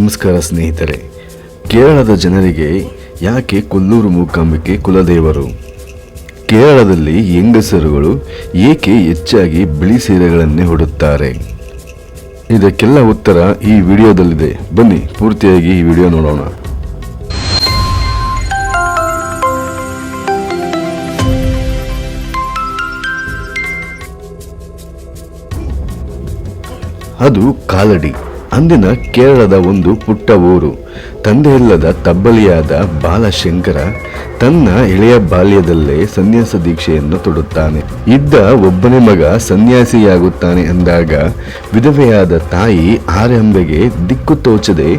ನಮಸ್ಕಾರ ಸ್ನೇಹಿತರೆ. ಕೇರಳದ ಜನರಿಗೆ ಯಾಕೆ ಕೊಲ್ಲೂರು ಮೂಕಾಂಬಿಕೆ ಕುಲದೇವರು? ಕೇರಳದಲ್ಲಿ ಹೆಂಗಸರುಗಳು ಏಕೆ ಹೆಚ್ಚಾಗಿ ಬಿಳಿ ಸೀರೆಗಳನ್ನೇ ಹೊಡುತ್ತಾರೆ ಇದಕ್ಕೆಲ್ಲ ಉತ್ತರ ಈ ವಿಡಿಯೋದಲ್ಲಿದೆ. ಬನ್ನಿ, ಪೂರ್ತಿಯಾಗಿ ಈ ವಿಡಿಯೋ ನೋಡೋಣ. ಅದು ಕಾಲಡಿ. ಅಂದಿನ ಕೇರಳದ ಒಂದು ಪುಟ್ಟ ಊರು. ತಂದೆಯಿಲ್ಲದ ತಬ್ಬಲಿಯಾದ ಬಾಲಶಂಕರ ತನ್ನ ಎಳೆಯ ಬಾಲ್ಯದಲ್ಲೇ ಸನ್ಯಾಸ ದೀಕ್ಷೆಯನ್ನು ತೊಡುತ್ತಾನೆ. ಇದ್ದ ಒಬ್ಬನೇ ಮಗ ಸನ್ಯಾಸಿಯಾಗುತ್ತಾನೆ ಅಂದಾಗ ವಿಧವೆಯಾದ ತಾಯಿ ಆರೆಂಬೆಗೆ ದಿಕ್ಕು ತೋಚದೆ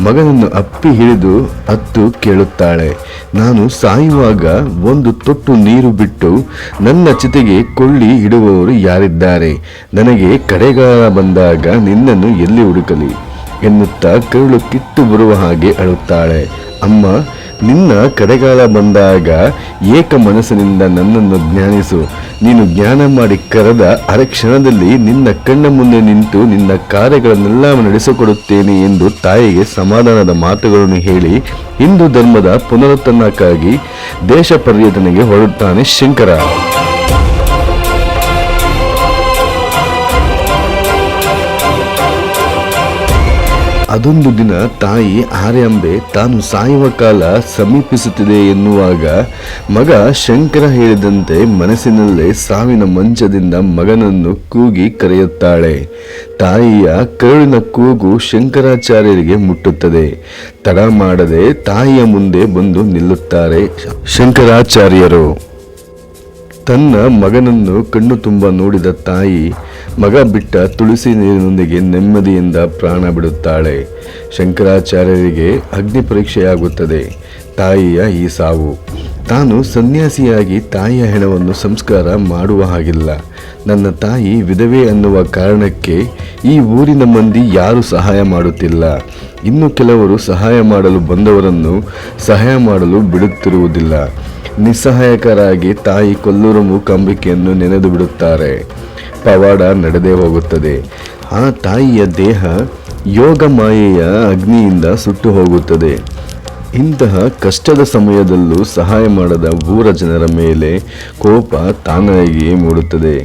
ಮಗನನ್ನು ಅಪ್ಪಿ ಹಿಡಿದು ಅತ್ತು ಕೇಳುತ್ತಾಳೆ. ನಾನು ಸಾಯುವಾಗ ಒಂದು ತೊಟ್ಟು ನೀರು ಬಿಟ್ಟು ನನ್ನ ಚಿತೆಗೆ ಕೊಳ್ಳಿ ಇಡುವವರು ಯಾರಿದ್ದಾರೆ? ನನಗೆ ಕಡೆಗಾಲ ಬಂದಾಗ ನಿನ್ನನ್ನು ಎಲ್ಲಿ ಹುಡುಕಲಿ? ಎನ್ನುತ್ತಾ ಕರುಳು ಕಿತ್ತು ಬರುವ ಹಾಗೆ ಅಳುತ್ತಾಳೆ. ಅಮ್ಮ, ನಿನ್ನ ಕಡೆಗಾಲ ಬಂದಾಗ ಏಕ ಮನಸ್ಸಿನಿಂದ ನನ್ನನ್ನು ಜ್ಞಾನಿಸು ನೀನು ಜ್ಞಾನ ಮಾಡಿ ಕರೆದ ಅರೆ ಕ್ಷಣದಲ್ಲಿ ನಿನ್ನ ಕಣ್ಣ ಮುಂದೆ ನಿಂತು ನಿನ್ನ ಕಾರ್ಯಗಳನ್ನೆಲ್ಲ ನಡೆಸಿಕೊಡುತ್ತೇನೆ ಎಂದು ತಾಯಿಗೆ ಸಮಾಧಾನದ ಮಾತುಗಳನ್ನು ಹೇಳಿ ಹಿಂದೂ ಧರ್ಮದ ಪುನರುತ್ಥಾನಕ್ಕಾಗಿ ದೇಶ ಪರ್ಯಟನೆಗೆ ಹೊರಡುತ್ತಾನೆ ಶಂಕರ. ಅದೊಂದು ದಿನ ತಾಯಿ ಆರ್ಯಾಂಬೆ ತಾನು ಸಾಯುವ ಕಾಲ ಸಮೀಪಿಸುತ್ತಿದೆ ಎನ್ನುವಾಗ ಮಗ ಶಂಕರ ಹೇಳಿದಂತೆ ಮನಸ್ಸಿನಲ್ಲೇ ಸಾವಿನ ಮಂಚದಿಂದ ಮಗನನ್ನು ಕೂಗಿ ಕರೆಯುತ್ತಾಳೆ. ತಾಯಿಯ ಕರುಳಿನ ಕೂಗು ಶಂಕರಾಚಾರ್ಯರಿಗೆ ಮುಟ್ಟುತ್ತದೆ. ತಡ ಮಾಡದೆ ತಾಯಿಯ ಮುಂದೆ ಬಂದು ನಿಲ್ಲುತ್ತಾರೆ ಶಂಕರಾಚಾರ್ಯರು. ತನ್ನ ಮಗನನ್ನು ಕಣ್ಣು ತುಂಬ ನೋಡಿದ ತಾಯಿ ಮಗ ಬಿಟ್ಟ ತುಳಸಿ ನೀರಿನೊಂದಿಗೆ ನೆಮ್ಮದಿಯಿಂದ ಪ್ರಾಣ ಬಿಡುತ್ತಾಳೆ. ಶಂಕರಾಚಾರ್ಯರಿಗೆ ಅಗ್ನಿ ಪರೀಕ್ಷೆಯಾಗುತ್ತದೆ. ತಾಯಿಯ ಈ ಸಾವು. ತಾನು ಸನ್ಯಾಸಿಯಾಗಿ ತಾಯಿಯ ಹೆಣವನ್ನು ಸಂಸ್ಕಾರ ಮಾಡುವ ಹಾಗಿಲ್ಲ. ನನ್ನ ತಾಯಿ ವಿಧವೆ ಅನ್ನುವ ಕಾರಣಕ್ಕೆ ಈ ಊರಿನ ಮಂದಿ ಯಾರು ಸಹಾಯ ಮಾಡುತ್ತಿಲ್ಲ. ಇನ್ನು ಕೆಲವರು ಸಹಾಯ ಮಾಡಲು ಬಂದವರನ್ನು ಸಹಾಯ ಮಾಡಲು ಬಿಡುತ್ತಿರುವುದಿಲ್ಲ. ನಿಸ್ಸಹಾಯಕರಾಗಿ ತಾಯಿ ಕೊಲ್ಲೂರು ಮೂಕಾಂಬಿಕೆಯನ್ನು ನೆನೆದು ಬಿಡುತ್ತಾರೆ. ಪವಾಡ ನಡೆದೇ ಹೋಗುತ್ತದೆ. ಆ ತಾಯಿಯ ದೇಹ ಯೋಗ ಮಾಯೆಯ ಅಗ್ನಿಯಿಂದ ಸುಟ್ಟು ಹೋಗುತ್ತದೆ. ಇಂತಹ ಕಷ್ಟದ ಸಮಯದಲ್ಲೂ ಸಹಾಯ ಮಾಡದ ಊರ ಜನರ ಮೇಲೆ ಕೋಪ ತಾನಾಗಿಯೇ ಮೂಡುತ್ತದೆ.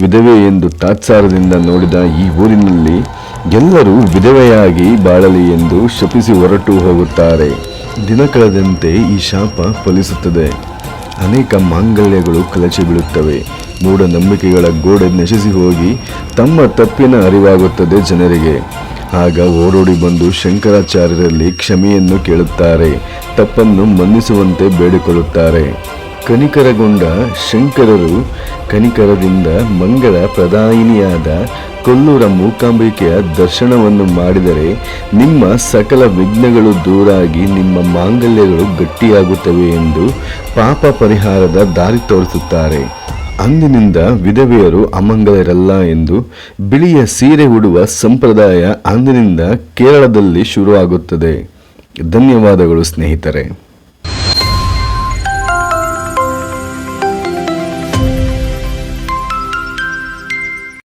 ವಿಧವೆ ಎಂದು ತಾತ್ಸಾರದಿಂದ ನೋಡಿದ ಈ ಊರಿನಲ್ಲಿ ಎಲ್ಲರೂ ವಿಧವೆಯಾಗಿ ಬಾಳಲಿ ಎಂದು ಶಪಿಸಿ ಹೊರಟು ಹೋಗುತ್ತಾರೆ. ದಿನ ಕಳೆದಂತೆ ಈ ಶಾಪ ಫಲಿಸುತ್ತದೆ. ಅನೇಕ ಮಾಂಗಲ್ಯಗಳು ಕಲಚಿ ಬೀಳುತ್ತವೆ ಮೂಢನಂಬಿಕೆಗಳ ಗೋಡೆ ನಶಿಸಿ ಹೋಗಿ ತಮ್ಮ ತಪ್ಪಿನ ಅರಿವಾಗುತ್ತದೆ ಜನರಿಗೆ. ಆಗ ಓಡೋಡಿ ಬಂದು ಶಂಕರಾಚಾರ್ಯರಲ್ಲಿ ಕ್ಷಮೆಯನ್ನು ಕೇಳುತ್ತಾರೆ, ತಪ್ಪನ್ನು ಮನ್ನಿಸುವಂತೆ ಬೇಡಿಕೊಳ್ಳುತ್ತಾರೆ. ಕನಿಕರಗೊಂಡ ಶಂಕರರು ಕನಿಕರದಿಂದ ಮಂಗಳ ಪ್ರದಾಯಿನಿಯಾದ ಕೊಲ್ಲೂರ ಮೂಕಾಂಬಿಕೆಯ ದರ್ಶನವನ್ನು ಮಾಡಿದರೆ ನಿಮ್ಮ ಸಕಲ ವಿಘ್ನಗಳು ದೂರಾಗಿ ನಿಮ್ಮ ಮಾಂಗಲ್ಯಗಳು ಗಟ್ಟಿಯಾಗುತ್ತವೆ ಎಂದು ಪಾಪ ಪರಿಹಾರದ ದಾರಿ ತೋರಿಸುತ್ತಾರೆ. ಅಂದಿನಿಂದ ವಿಧವೆಯರು ಅಮಂಗಲರಲ್ಲ ಎಂದು ಬಿಳಿಯ ಸೀರೆ ಉಡುವ ಸಂಪ್ರದಾಯ ಅಂದಿನಿಂದ ಕೇರಳದಲ್ಲಿ ಶುರುವಾಗುತ್ತದೆ. ಧನ್ಯವಾದಗಳು ಸ್ನೇಹಿತರೆ.